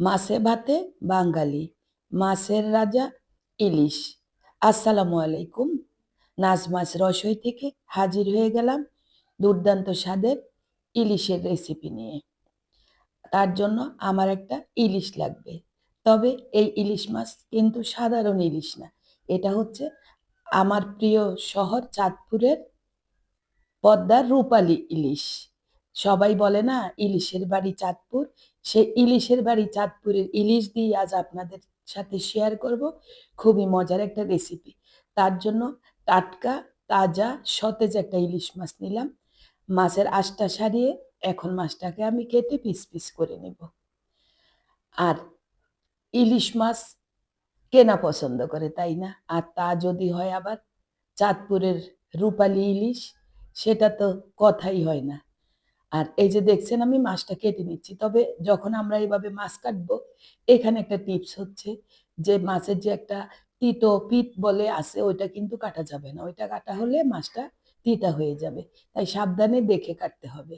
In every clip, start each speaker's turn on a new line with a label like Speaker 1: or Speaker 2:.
Speaker 1: মাছে ভাতে বাঙালি, মাছের রাজা ইলিশ। আসসালামু আলাইকুম। নাজ মাছ রসই থেকে হাজির হয়ে গেলাম দুর্দান্ত স্বাদের ইলিশের রেসিপি নিয়ে। তার জন্য আমার একটা ইলিশ লাগবে। তবে এই ইলিশ মাছ কিন্তু সাধারণ ইলিশ না। এটা হচ্ছে আমার প্রিয় শহর চাঁদপুরের পদ্মার রূপালী ইলিশ। সবাই বলে না, ইলিশের বাড়ি চাঁদপুর সে ইলিশের বাড়ি চাঁদপুরের ইলিশ দিয়ে আজ আপনাদের সাথে শেয়ার করব। খুবই মজার একটা রেসিপি তার জন্য টাটকা, তাজা, সতেজ একটা ইলিশ মাছ নিলাম। মাছের আশটা সারিয়ে এখন মাছটাকে আমি কেটে পিস পিস করে নিব। আর ইলিশ মাছ কেনা পছন্দ করে, তাই না? আর তা যদি হয় আবার চাঁদপুরের রূপালী ইলিশ, সেটা তো কথাই হয় না। আর এই যে দেখছেন আমি মাছটা কেটে নিচ্ছি। তবে যখন আমরা এইভাবে মাছ কাটবো, এখানে একটা টিপস হচ্ছে যে মাছের যে একটা তিতো পিত বলে আছে, ওইটা কিন্তু কাটা যাবে না। ওইটা কাটা হলে মাছটা তিতা হয়ে যাবে। তাই সাবধানে দেখে কাটতে হবে।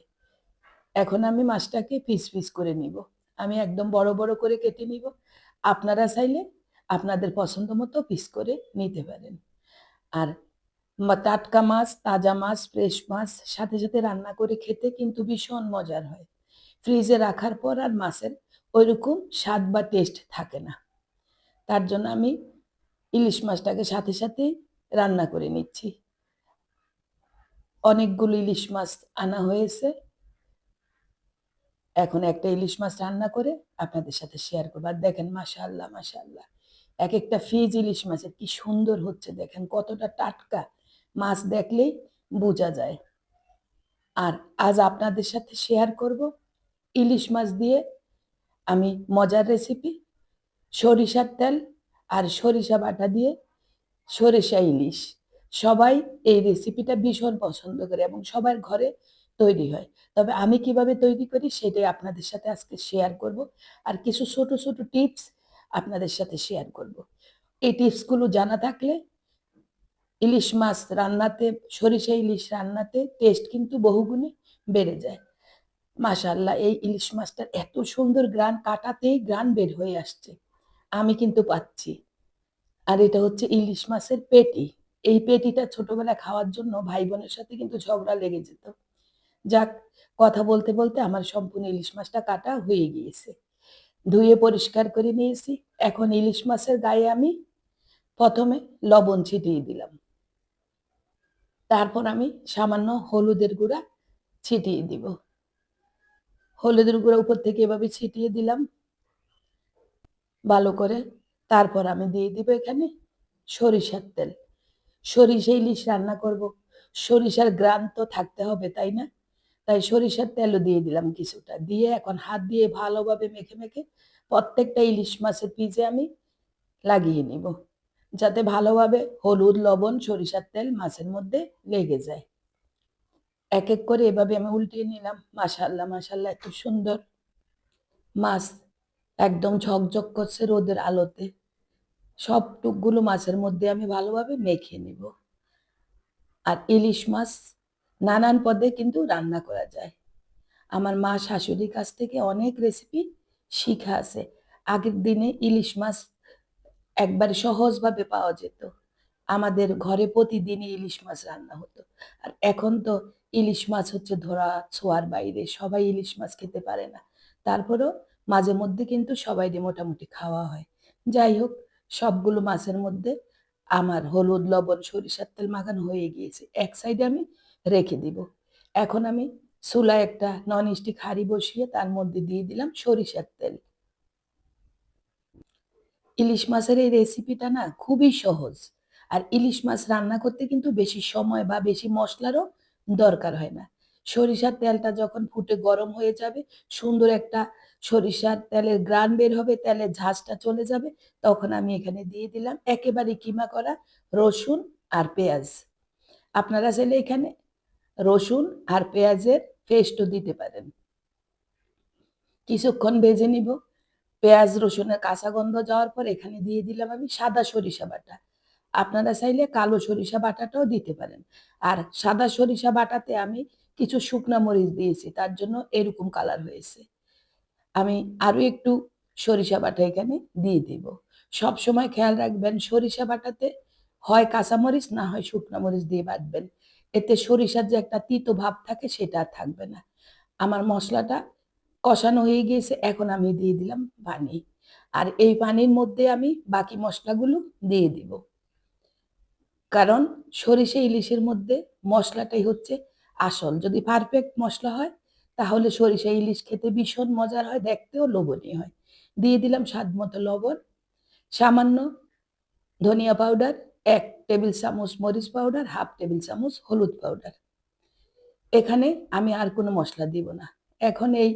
Speaker 1: এখন আমি মাছটাকে পিস পিস করে নিব। আমি একদম বড় বড় করে কেটে নিব। আপনারা চাইলে আপনাদের পছন্দ মতো পিস করে নিতে পারেন। আর টাটকা মাছ, তাজা মাছ ফ্রেশ মাছ সাথে সাথে রান্না করে খেতে কিন্তু ভীষণ মজার হয়। ফ্রিজে রাখার পর আর মাছের ওইরকম স্বাদ বা টেস্ট থাকে না। তার জন্য আমি ইলিশ মাছটাকে সাথে সাথে রান্না করে নিচ্ছি। অনেকগুলো ইলিশ মাছ আনা হয়েছে। এখন একটা ইলিশ মাছ রান্না করে আপনাদের সাথে শেয়ার করব। আর দেখেন মাশাল্লাহ মাশাল্লাহ এক একটা ফ্রিজ ইলিশ মাছের কি সুন্দর হচ্ছে। দেখেন, কতটা টাটকা মাছ দেখলেই বোঝা যায়। আর আজ আপনাদের সাথে শেয়ার করব ইলিশ মাছ দিয়ে আমি মজার রেসিপি সরিষার তেল আর সরিষা বাটা দিয়ে সরিষা ইলিশ। সবাই এই রেসিপিটা ভীষণ পছন্দ করে এবং সবার ঘরে তৈরি হয়। তবে আমি কীভাবে তৈরি করি সেটাই আপনাদের সাথে আজকে শেয়ার করব আর কিছু ছোট ছোট টিপস আপনাদের সাথে শেয়ার করব। এই টিপসগুলো জানা থাকলে ইলিশ মাছ রান্নাতে, সরিষা ইলিশ রান্নাতে টেস্ট কিন্তু বহুগুণে বেড়ে যায়। মাশাল্লাহ এই ইলিশ মাছটার এত সুন্দর গ্রান কাটাতেই গ্রান বের হয়ে আসছে। আমি কিন্তু পাচ্ছি। আর এটা হচ্ছে ইলিশ মাছের পেটি। এই পেটিটা ছোটবেলা খাওয়ার জন্য ভাই বোনের সাথে কিন্তু ঝগড়া লেগে যেত। যাক, কথা বলতে বলতে আমার সম্পূর্ণ ইলিশ মাছটা কাটা হয়ে গিয়েছে। ধুয়ে পরিষ্কার করে নিয়েছি। এখন ইলিশ মাছের গায়ে আমি প্রথমে লবণ ছিটিয়ে দিলাম। তারপর আমি সামান্য হলুদের গুঁড়া ছিটিয়ে দিব। হলুদের গুঁড়া উপর থেকে এভাবে ছিটিয়ে দিলাম। ভালো করে তারপর আমি দিয়ে দিব এখানে সরিষার তেল। সরিষা ইলিশ রান্না করব। সরিষার গ্রাম তো থাকতে হবে, তাই না? তাই সরিষার তেলও দিয়ে দিলাম কিছুটা। দিয়ে এখন হাত দিয়ে ভালোভাবে মেখে মেখে প্রত্যেকটা ইলিশ মাছের পিজে আমি লাগিয়ে নিব। যাতে ভালোভাবে হলুদ, লবণ, সরিষার তেল মাছের মধ্যে লেগে যায়। এক এক করে এভাবে আমি উল্টিয়ে নিলাম। মাসাল্লাহ মাসাল্লাহ এত সুন্দর। মাছ একদম ঝকঝক করছে রোদের আলোতে। সব টুকগুলো মাছের মধ্যে আমি ভালোভাবে মেখে নিব। আর ইলিশ মাছ নানান পদে কিন্তু রান্না করা যায়। আমার মা শাশুড়ির কাছ থেকে অনেক রেসিপি শিখা আছে আগের দিনে ইলিশ মাছ একবার সহজভাবে পাওয়া যেত। আমাদের ঘরে প্রতিদিনই ইলিশ মাছ রান্না হতো। আর এখন তো ইলিশ মাছ হচ্ছে ধরা, ছোঁয়ার বাইরে, সবাই ইলিশ মাছ খেতে পারে না। তারপরেও মাঝে মধ্যে কিন্তু সবাই মোটামুটি খাওয়া হয়। যাই হোক, সবগুলো মাছের মধ্যে আমার হলুদ, লবণ, সরিষার তেল মাখানো হয়ে গিয়েছে। এক সাইডে আমি রেখে দিব। এখন আমি চুলায় একটা নন স্টিক হাঁড়ি বসিয়ে তার মধ্যে দিয়ে দিলাম সরিষার তেল। ইলিশ মাছের এই রেসিপিটা না খুবই সহজ। আর ইলিশ মাছ রান্না করতে কিন্তু বেশি সময় বা বেশি মশলারও দরকার হয় না। সরিষার তেলটা যখন ফুটে গরম হয়ে যাবে, সুন্দর একটা সরিষার তেলের গ্রান বের হবে, তেলের ঝাঁজটা চলে যাবে, তখন আমি এখানে দিয়ে দিলাম একেবারে কিমা করা রসুন আর পেঁয়াজ। আপনারা চাইলে এখানে রসুন আর পেঁয়াজের পেস্টও দিতে পারেন। কিছুক্ষণ ভেজে নিব। পেঁয়াজ, রসুনের কাঁচা গন্ধ যাওয়ার পর এখানে দিয়ে দিলাম আমি সাদা সরিষা বাটা। আপনারা চাইলে কালো সরিষা বাটাটাও দিতে পারেন। আর সাদা সরিষা বাটাতে আমি কিছু শুকনা মরিচ দিয়েছি, তার জন্য এরকম কালার হয়েছে। আমি আরও একটু সরিষা বাটা এখানে দিয়ে দিব। সব সময় খেয়াল রাখবেন, সরিষা বাটাতে হয় কাঁচামরিচ না হয় শুকনো মরিচ দিয়ে বাটবেন। এতে সরিষার যে একটা তিতো ভাব থাকে, সেটা থাকবে না। আমার মশলাটা কষানো হয়ে গিয়েছে, এখন আমি দিয়ে দিলাম পানি। আর এই পানির মধ্যে আমি বাকি মশলাগুলো দিয়ে দিব। কারণ সরিষা ইলিশের মধ্যে মশলাটাই হচ্ছে আসল। যদি পারফেক্ট মশলা হয়, তাহলে সরিষা ইলিশ খেতে ভীষণ মজার হয়, দেখতেও লোভনীয় হয়। দিয়ে দিলাম স্বাদ মতো লবণ, সামান্য ধনিয়া পাউডার এক টেবিল চামচ মরিচ পাউডার হাফ টেবিল চামচ হলুদ পাউডার এখানে আমি আর কোনো মশলা দিব না। এখন এই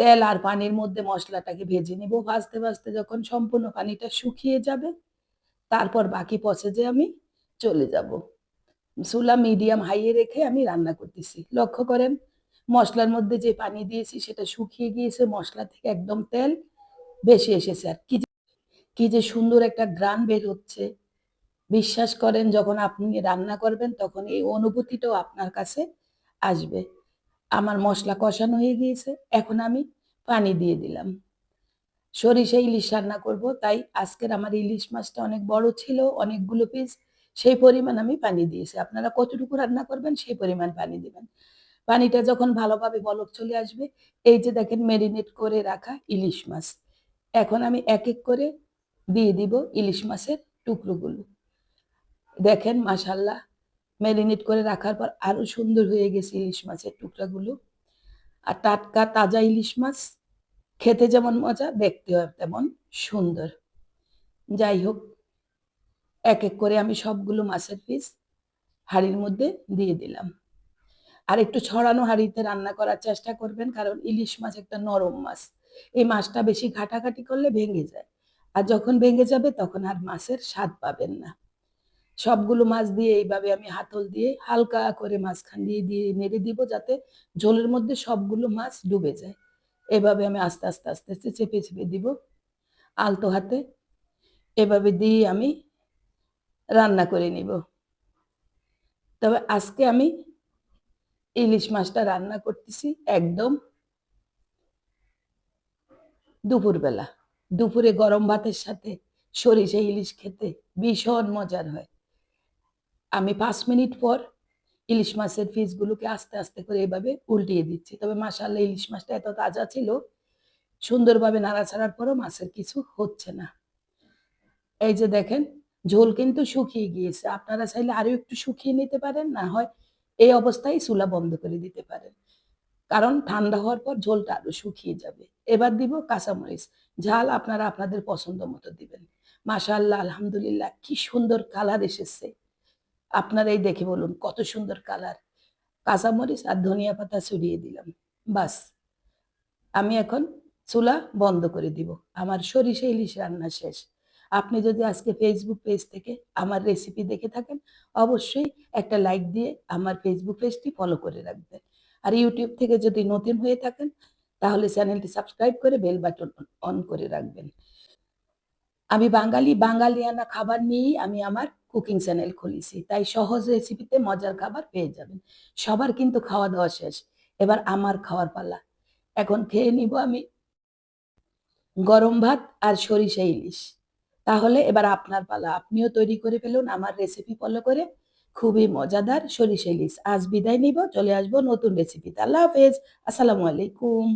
Speaker 1: তেল আর পানির মধ্যে মশলাটাকে ভেজে নিব ভাজতে ভাজতে। যখন সম্পূর্ণ পানিটা শুকিয়ে যাবে, তারপর বাকি প্রসেসে আমি চলে যাব। চুলা মিডিয়াম হাইয়ে রেখে আমি রান্না করতেছি। লক্ষ্য করেন, মশলার মধ্যে যে পানি দিয়েছি সেটা শুকিয়ে গিয়েছে, মশলা থেকে একদম তেল বেশি এসেছে। আর কি কি যে সুন্দর একটা গ্রান বের হচ্ছে। বিশ্বাস করেন, যখন আপনি রান্না করবেন, তখন এই অনুভূতিটাও আপনার কাছে আসবে। আমার মশলা কষানো হয়ে গিয়েছে। এখন আমি পানি দিয়ে দিলাম। সরিষা ইলিশ রান্না করব, তাই আজকের আমার ইলিশ মাছটা অনেক বড় ছিল, অনেকগুলো পিস সেই পরিমাণ আমি পানি দিয়েছি। আপনারা কতটুকু রান্না করবেন সেই পরিমাণ পানি দিবেন। পানিটা যখন ভালোভাবে বলক চলে আসবে, এই যে দেখেন মেরিনেট করে রাখা ইলিশ মাছ। এখন আমি এক এক করে দিয়ে দিব ইলিশ মাছের টুকরোগুলো। দেখেন মাশাল্লাহ ম্যারিনেট করে রাখার পর আরও সুন্দর হয়ে গেছে ইলিশ মাছের টুকরাগুলো। আর টাটকা তাজা ইলিশ মাছ, খেতে যেমন মজা দেখতে হয় তেমন সুন্দর। যাই হোক, এক এক করে আমি সবগুলো মাছের পিস হাঁড়ির মধ্যে দিয়ে দিলাম। আর একটু ছড়ানো হাঁড়িতে রান্না করার চেষ্টা করবেন, কারণ ইলিশ মাছ একটা নরম মাছ। এই মাছটা বেশি ঘাটাঘাটি করলে ভেঙে যায়। আর যখন ভেঙে যাবে, তখন আর মাছের স্বাদ পাবেন না। সবগুলো মাছ দিয়ে এইভাবে আমি হাতল দিয়ে হালকা করে মাঝখান দিয়ে দিয়ে নেড়ে দিব যাতে ঝোলের মধ্যে সবগুলো মাছ ডুবে যায়। এভাবে আমি আস্তে আস্তে আস্তে আস্তে চেপে চেপে দিব আলতো হাতে। এভাবে দিয়ে আমি রান্না করে নিব। তবে আজকে আমি ইলিশ মাছটা রান্না করতেছি একদম দুপুরবেলা। দুপুরে গরম ভাতের সাথে সরিষা ইলিশ খেতে ভীষণ মজার হয়। আমি পাঁচ মিনিট পর ইলিশ মাছের পিসগুলোকে আস্তে আস্তে করে এভাবে উল্টিয়ে দিচ্ছি। তবে মাসাল্লাহ ইলিশ মাছটা এত তাজা ছিল, সুন্দরভাবে নাড়াচাড়ার পরও মাছের কিছু হচ্ছে না। এই যে দেখেন, ঝোল কিন্তু শুকিয়ে গিয়েছে। আপনারা চাইলে আরও একটু শুকিয়ে নিতে পারেন, না হয় এই অবস্থায় চুলা বন্ধ করে দিতে পারেন। কারণ ঠান্ডা হওয়ার পর ঝোলটা আরও শুকিয়ে যাবে। এবার দিব কাঁচামরিচ। ঝাল আপনারা আপনাদের পছন্দ মতো দিবেন। মাশাআল্লাহ, আলহামদুলিল্লাহ, কি সুন্দর কালার এসেছে। আপনারাই দেখে বলুন কত সুন্দর কালার। কাঁচামরিচ আর ধনিয়া পাতা ছড়িয়ে দিলাম, বাস। আমি এখন চুলা বন্ধ করে দিব। আমার সরিষা ইলিশ রান্না শেষ। আপনি যদি আজকে ফেসবুক পেজ থেকে আমার রেসিপি দেখে থাকেন, অবশ্যই একটা লাইক দিয়ে আমার ফেসবুক পেজটি ফলো করে রাখবেন। আর ইউটিউব থেকে যদি নতুন হয়ে থাকেন, তাহলে চ্যানেলটি সাবস্ক্রাইব করে বেল বাটন অন করে রাখবেন। আমি বাঙালি, বাঙালিয়ানা খাবার নিয়েই আমি আমার কুকিং চ্যানেল খুলেছি তাই সহজ রেসিপিতে মজার খাবার পেয়ে যাবেন। সবার কিন্তু খাওয়া দাওয়া শেষ। এবার আমার খাওয়ার পালা। এখন খেয়ে নিব আমি গরম ভাত আর সরিষা ইলিশ। তাহলে এবার আপনার পালা। আপনিও তৈরি করে ফেলুন আমার রেসিপি ফলো করে। খুবই মজাদার সরিষা ইলিশ। আজ বিদায় নিব, চলে আসব নতুন রেসিপিতে আল্লাহ হাফেজ। আসসালামু আলাইকুম।